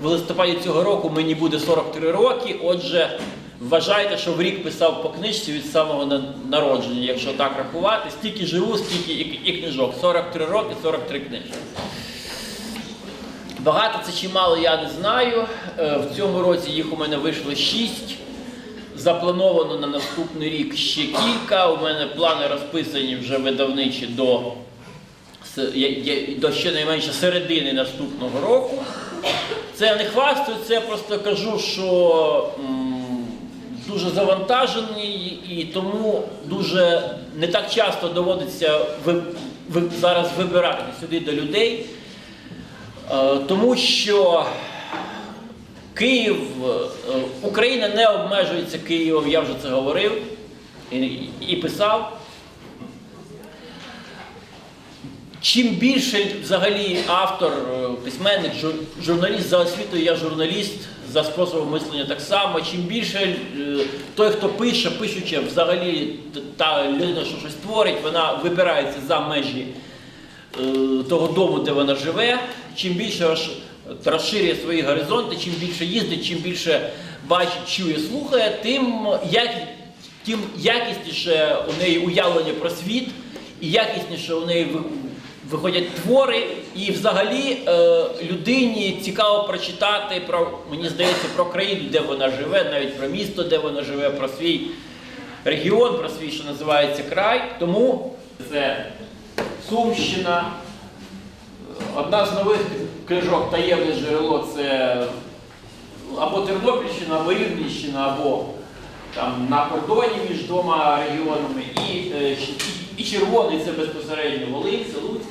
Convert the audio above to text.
в листопаді цього року мені буде 43 роки. Отже, вважайте, що в рік писав по книжці від самого народження, якщо так рахувати. Стільки живу, стільки і, книжок. 43 роки, 43 книжки. Багато це чи мало, я не знаю. Е, В цьому році їх у мене вийшло 6. Заплановано на наступний рік ще кілька. У мене плани розписані вже видавничі до, до щонайменше середини наступного року. Це я не хвастаю, це просто кажу, що дуже завантажений і тому дуже не так часто доводиться зараз вибирати сюди до людей. Е, Тому що Київ, е, Україна не обмежується Києвом, я вже це говорив і писав. Чим більше взагалі автор, е, письменник, журналіст за освітою, я журналіст за способом мислення так само, чим більше е, той, хто пише, пишучи, взагалі та людина, що щось творить, вона вибирається за межі е, того дому, де вона живе, чим більше розширює свої горизонти, чим більше їздить, чим більше бачить, чує, слухає, тим, як, тим якісніше у неї уявлення про світ, і якісніше у неї виходять твори, і взагалі е, людині цікаво прочитати про, мені здається, про країну, де вона живе, навіть про місто, де вона живе, про свій регіон, про свій, що називається край. Тому це Сумщина. Одна з нових книжок Таємне джерело це або Тернопільщина, або Рівненщина, або там на кордоні між двома регіонами. І, е, і, і червоний це безпосередньо Волинь, це Луцьк.